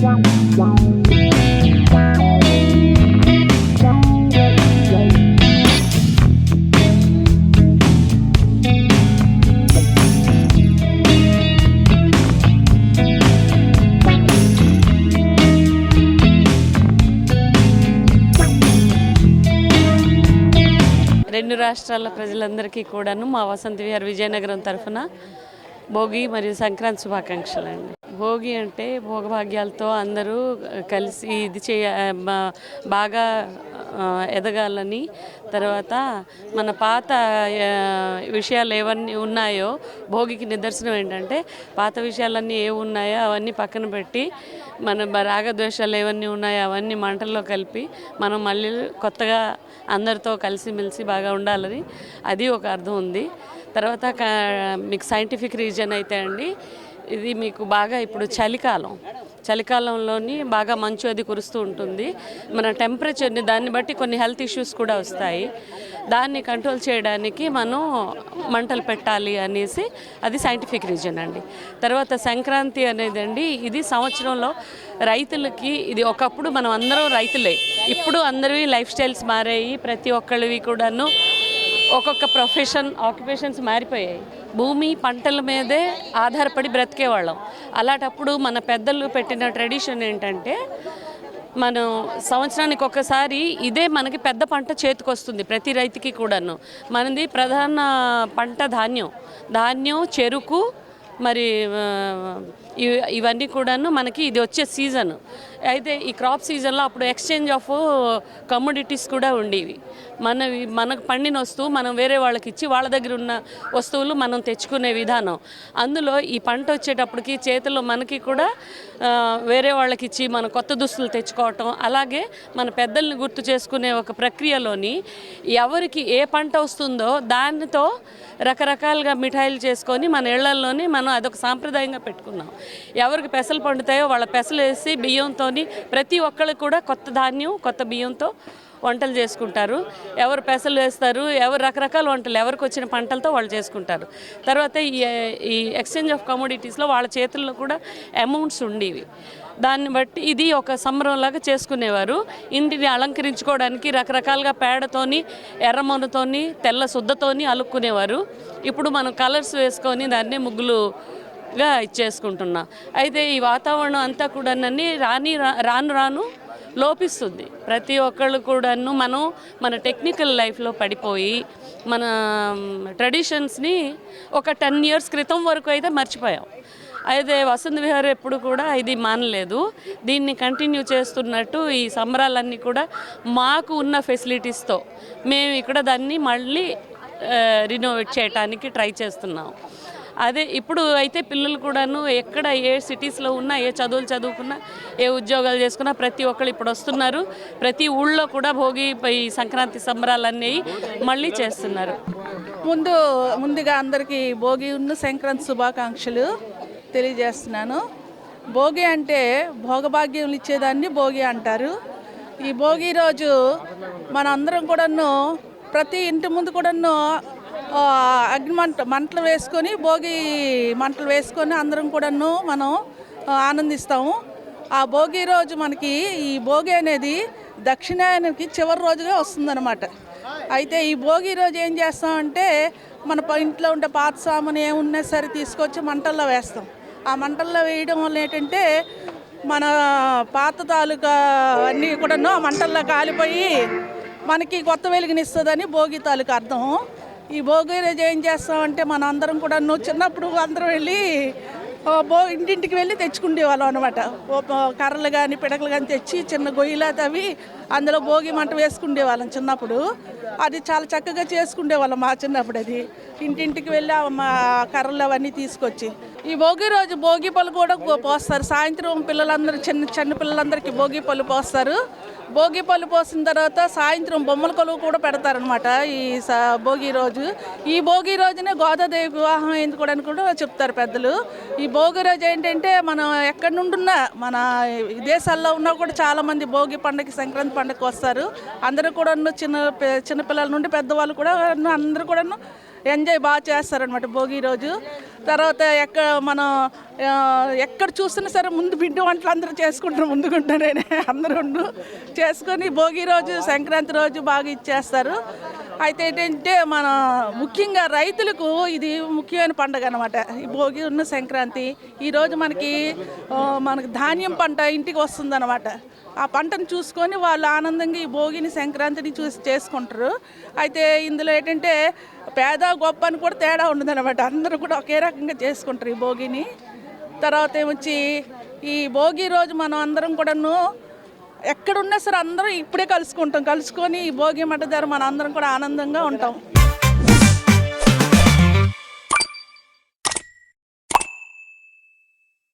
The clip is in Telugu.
రెండు రాష్ట్రాల ప్రజలందరికీ కూడాను మా వసంత విహార్ విజయనగరం తరఫున భోగి మరియు సంక్రాంతి శుభాకాంక్షలు అండి భోగి అంటే భోగభాగ్యాలతో అందరూ కలిసి ఇది చేయ బాగా ఎదగాలని. తర్వాత మన పాత విషయాలు ఏవన్నీ ఉన్నాయో భోగికి నిదర్శనం ఏంటంటే పాత విషయాలన్నీ ఏ ఉన్నాయో అవన్నీ పక్కన పెట్టి మన రాగద్వేషాలు ఏవన్నీ ఉన్నాయో అవన్నీ మంటల్లో కలిపి మనం మళ్ళీ కొత్తగా అందరితో కలిసిమెలిసి బాగా ఉండాలని అది ఒక అర్థం ఉంది. తర్వాత మీకు సైంటిఫిక్ రీజన్ అయితే అండి ఇది మీకు బాగా ఇప్పుడు చలికాలం. చలికాలంలోని బాగా మంచు అది కురుస్తూ ఉంటుంది. మన టెంపరేచర్ని దాన్ని బట్టి కొన్ని హెల్త్ ఇష్యూస్ కూడా వస్తాయి. దాన్ని కంట్రోల్ చేయడానికి మనం మంటలు పెట్టాలి అనేసి అది సైంటిఫిక్ రీజన్ అండి. తర్వాత సంక్రాంతి అనేది అండి ఇది సంవత్సరంలో రైతులకి ఇది ఒకప్పుడు మనం అందరం రైతులే. ఇప్పుడు అందరివి లైఫ్ స్టైల్స్ మారాయి ప్రతి ఒక్కళ్ళవి కూడాను ఒక్కొక్క ప్రొఫెషన్ ఆక్యుపేషన్స్ మారిపోయాయి. భూమి పంటల మీదే ఆధారపడి బ్రతికేవాళ్ళం. అలాంటప్పుడు మన పెద్దలు పెట్టిన ట్రెడిషన్ ఏంటంటే మనం సంవత్సరానికి ఒకసారి ఇదే మనకి పెద్ద పంట చేతికొస్తుంది ప్రతి రైతుకి కూడాను. మనది ప్రధాన పంట ధాన్యం. ధాన్యం చెరుకు మరి ఇవన్నీ కూడాను మనకి ఇది వచ్చే సీజన్. అయితే ఈ క్రాప్ సీజన్లో అప్పుడు ఎక్స్చేంజ్ ఆఫ్ కమోడిటీస్ కూడా ఉండేవి. మనవి మనకు పండిన వస్తువు మనం వేరే వాళ్ళకి ఇచ్చి వాళ్ళ దగ్గర ఉన్న వస్తువులు మనం తెచ్చుకునే విధానం. అందులో ఈ పంట వచ్చేటప్పటికి చేతిలో మనకి కూడా వేరే వాళ్ళకి ఇచ్చి మన కొత్త దుస్తులు తెచ్చుకోవటం అలాగే మన పెద్దల్ని గుర్తు చేసుకునే ఒక ప్రక్రియలోని ఎవరికి ఏ పంట వస్తుందో దానితో రకరకాలుగా మిఠాయిలు చేసుకొని మన ఇళ్ళల్లోని మనం అదొక సాంప్రదాయంగా పెట్టుకున్నాం. ఎవరికి పెసలు పండుతాయో వాళ్ళ పెసలు వేసి బియ్యంతో ప్రతి ఒక్కళ్ళు కూడా కొత్త ధాన్యం కొత్త బియ్యంతో వంటలు చేసుకుంటారు. ఎవరు పెసలు వేస్తారు ఎవరు రకరకాల వంటలు ఎవరికి వచ్చిన పంటలతో వాళ్ళు చేసుకుంటారు. తర్వాత ఈ ఈ ఎక్స్చేంజ్ ఆఫ్ కమోడిటీస్లో వాళ్ళ చేతుల్లో కూడా అమౌంట్స్ ఉండేవి. దాన్ని బట్టి ఇది ఒక సంబరంలాగా చేసుకునేవారు. ఇంటిని అలంకరించుకోవడానికి రకరకాలుగా పేడతోని ఎర్రమనుతోని తెల్ల శుద్ధతోని అలుక్కునేవారు. ఇప్పుడు మనం కలర్స్ వేసుకొని దాన్ని గా ఇచ్చేసుకుంటున్నాం. అయితే ఈ వాతావరణం అంతా కూడా రాని రా- రాను రాను లోపిస్తుంది. ప్రతి ఒక్కళ్ళు కూడాను మనం మన టెక్నికల్ లైఫ్లో పడిపోయి మన ట్రెడిషన్స్ని ఒక టెన్ ఇయర్స్ క్రితం వరకు అయితే మర్చిపోయాం. అయితే వసంత విహార్ ఎప్పుడు కూడా ఇది మానలేదు. దీన్ని కంటిన్యూ చేస్తున్నట్టు ఈ సంబరాలన్నీ కూడా మాకు ఉన్న ఫెసిలిటీస్తో మేము ఇక్కడ దాన్ని మళ్ళీ రినోవేట్ చేయటానికి ట్రై చేస్తున్నాం. అదే ఇప్పుడు అయితే పిల్లలు కూడాను ఎక్కడ ఏ సిటీస్లో ఉన్నా ఏ చదువులు చదువుకున్నా ఏ ఉద్యోగాలు చేసుకున్నా ప్రతి ఒక్కళ్ళు ఇప్పుడు వస్తున్నారు. ప్రతి ఊళ్ళో కూడా భోగి ఈ సంక్రాంతి సంబరాలన్నీ మళ్ళీ చేస్తున్నారు. ముందు ముందుగా అందరికీ భోగి ఉన్న సంక్రాంతి శుభాకాంక్షలు తెలియజేస్తున్నాను. భోగి అంటే భోగభాగ్యం ఇచ్చేదాన్ని భోగి అంటారు. ఈ భోగి రోజు మన అందరం కూడాను ప్రతి ఇంటి ముందు కూడాను అగ్నిమంట అగ్ని మంట మంటలు వేసుకొని భోగి మంటలు వేసుకొని అందరం కూడాను మనం ఆనందిస్తాము. ఆ భోగి రోజు మనకి ఈ భోగి అనేది దక్షిణాయనకి చివరి రోజుగా వస్తుందన్నమాట. అయితే ఈ భోగి రోజు ఏం చేస్తామంటే మన ఇంట్లో ఉండే పాత సామాను ఏమున్నా సరే తీసుకొచ్చి మంటల్లో వేస్తాం. ఆ మంటల్లో వేయడం వల్ల ఏంటంటే మన పాత తాలూకా అన్నీ కూడాను ఆ మంటల్లో కాలిపోయి మనకి కొత్త వెలుగునిస్తుందని భోగి తాలూకా అర్థం. ఈ భోగి రోజు ఏం చేస్తామంటే మన అందరం కూడా నువ్వు చిన్నప్పుడు అందరం వెళ్ళి బో ఇంటింటికి వెళ్ళి తెచ్చుకుండేవాళ్ళం అనమాట కర్రలు కానీ పిడకలు కానీ తెచ్చి చిన్న గొయ్యిలా తవ్వి అందులో భోగి మంట వేసుకునే వాళ్ళం చిన్నప్పుడు. అది చాలా చక్కగా చేసుకునే వాళ్ళం మా చిన్నప్పుడు అది. ఇంటింటికి వెళ్ళి మా కర్రలు అవన్నీ తీసుకొచ్చి. ఈ భోగి రోజు భోగి పళ్ళు కూడా పోస్తారు. సాయంత్రం పిల్లలందరూ చిన్న చిన్న పిల్లలందరికీ భోగి పళ్ళు పోస్తారు. భోగి పళ్ళు పోసిన తర్వాత సాయంత్రం బొమ్మల కొలువు కూడా పెడతారనమాట ఈ భోగి రోజు. ఈ భోగి రోజునే గోదాదేవి వివాహం అయింది కూడా అని కూడా చెప్తారు పెద్దలు. ఈ భోగి రోజు ఏంటంటే మనం ఎక్కడి నుండి ఉన్నా మన విదేశాల్లో ఉన్నా కూడా చాలామంది భోగి పండుగకి సంక్రాంతి పండుగకి వస్తారు. అందరూ కూడా చిన్న చిన్నపిల్లల నుండి పెద్దవాళ్ళు కూడా అందరూ కూడాను ఎంజాయ్ బాగా చేస్తారనమాట భోగి రోజు. తర్వాత ఎక్కడ మనం ఎక్కడ చూసినా సరే ముందు పిండి వంటలు అందరూ చేసుకుంటారు ముందుకుంటానే అందరూ చేసుకొని భోగి రోజు సంక్రాంతి రోజు బాగా ఇచ్చేస్తారు. అయితే ఏంటంటే మన ముఖ్యంగా రైతులకు ఇది ముఖ్యమైన పండుగ అనమాట ఈ భోగి ఉన్న సంక్రాంతి ఈరోజు మనకి మనకి ధాన్యం పంట ఇంటికి వస్తుందన్నమాట ఆ పంటను చూసుకొని వాళ్ళు ఆనందంగా ఈ భోగిని సంక్రాంతిని చూసి చేసుకుంటారు. అయితే ఇందులో ఏంటంటే పేద గొప్ప అని కూడా తేడా ఉండదన్నమాట. అందరూ కూడా ఒకే రకంగా చేసుకుంటారు ఈ భోగిని. తర్వాత ఏమొచ్చి ఈ భోగి రోజు మనం అందరం కూడాను ఎక్కడున్నా సరే అందరం ఇప్పుడే కలుసుకుంటాం. కలుసుకొని ఈ భోగి మట్ట దగ్గర మనం అందరం కూడా ఆనందంగా ఉంటాం.